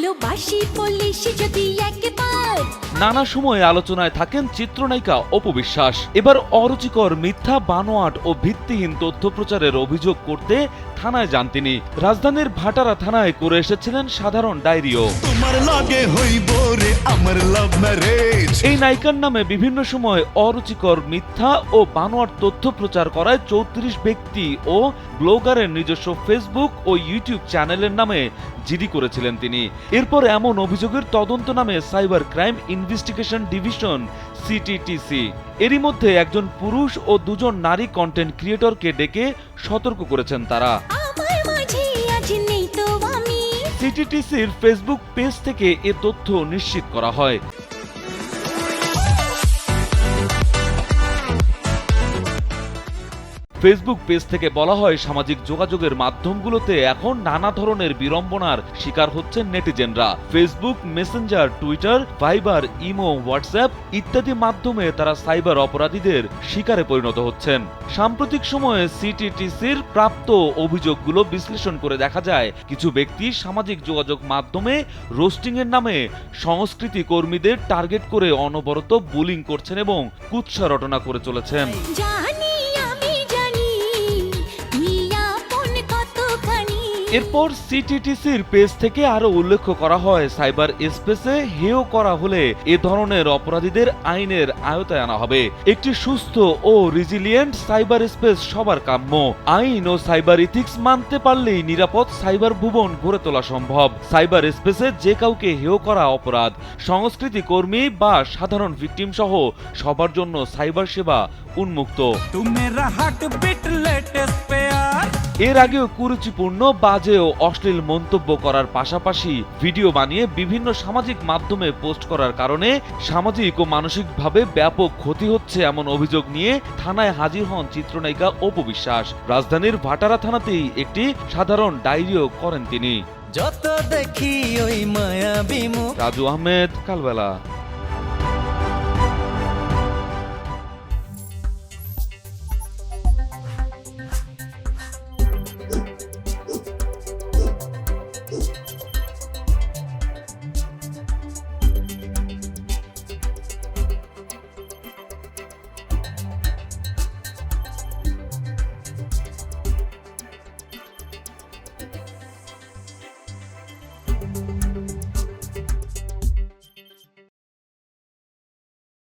ভালোবাসি বলিস যদি একবার। নানা সময়ে আলোচনায় থাকেন চিত্রনায়িকা অপবিশ্বাস এবার অরুচিকর মিথ্যা বানোয়াট ও ভিত্তিহীন তথ্য প্রচারের অভিযোগ করতে থানায় যান তিনি। রাজধানীর ভাটারা থানায় করে এসেছিলেন সাধারণ ডায়েরিও। তোমার লাগে হইব রে আমার লাভ ম্যারেজ এই নায়িকার নামে বিভিন্ন সময় অরুচিকর মিথ্যা ও বানোয়ার তথ্য প্রচার করায় চৌত্রিশ ব্যক্তি ও ব্লগারের নিজস্ব ফেসবুক ও ইউটিউব চ্যানেলের নামে জিডি করেছিলেন তিনি। এরপর এমন অভিযোগের তদন্ত নামে cyber crime investigation division CTTC এরই মধ্যে একজন পুরুষ ও দুজন নারী কন্টেন্ট ক্রিয়েটরকে ডেকে সতর্ক করেছেন তারা। সিটিটিসির ফেসবুক পেজ থেকে এ তথ্য নিশ্চিত করা হয়। ফেসবুক পেজ থেকে বলা হয়, সামাজিক যোগাযোগের মাধ্যমগুলোতে এখন নানা ধরনের বিড়ম্বনার শিকার হচ্ছেন নেটিজেনরা। Facebook, Messenger, Twitter, Viber, imo, WhatsApp ইত্যাদি মাধ্যমে তারা সাইবার অপরাধীদের শিকারে পরিণত হচ্ছেন। সাম্প্রতিক সময়ে সিটিটিসির প্রাপ্ত অভিযোগগুলো বিশ্লেষণ করে দেখা যায়, কিছু ব্যক্তি সামাজিক যোগাযোগ মাধ্যমে রোস্টিংয়ের নামে সংস্কৃতি কর্মীদের টার্গেট করে অনবরত বুলিং করছেন এবং কুৎসা রটনা করে চলেছেন। এরপর সিটিটিসির পেজ থেকে আরও উল্লেখ করা হয়, সাইবার স্পেসে হেয় করা হলে এ ধরনের অপরাধীদের আইনের আয়তায় আনা হবে। একটি সুস্থ ও রিজিলিয়েন্ট সাইবার স্পেস সবার কাম্য। আইন ও সাইবার ইথিক্স মানতে পারলেই নিরাপদ সাইবার ভুবন গড়ে তোলা সম্ভব। সাইবার স্পেসে যে কাউকে হেয় করা অপরাধ, সংস্কৃতি কর্মী বা সাধারণ ভিকটিম সহ সবার জন্য সাইবার সেবা উন্মুক্ত। এর আগেও কুরুচিপূর্ণ বাজে ও অশ্লীল মন্তব্য করার পাশাপাশি ভিডিও বানিয়ে বিভিন্ন সামাজিক মাধ্যমে পোস্ট করার কারণে সামাজিক ও মানসিকভাবে ব্যাপক ক্ষতি হচ্ছে এমন অভিযোগ নিয়ে থানায় হাজির হন চিত্রনায়িকা অপবিশ্বাস রাজধানীর ভাটারা থানাতেই একটি সাধারণ ডায়েরিও করেন তিনি। যত দেখি ওই মায়াবী মুখ। রাজু আহমেদ কালবেলা।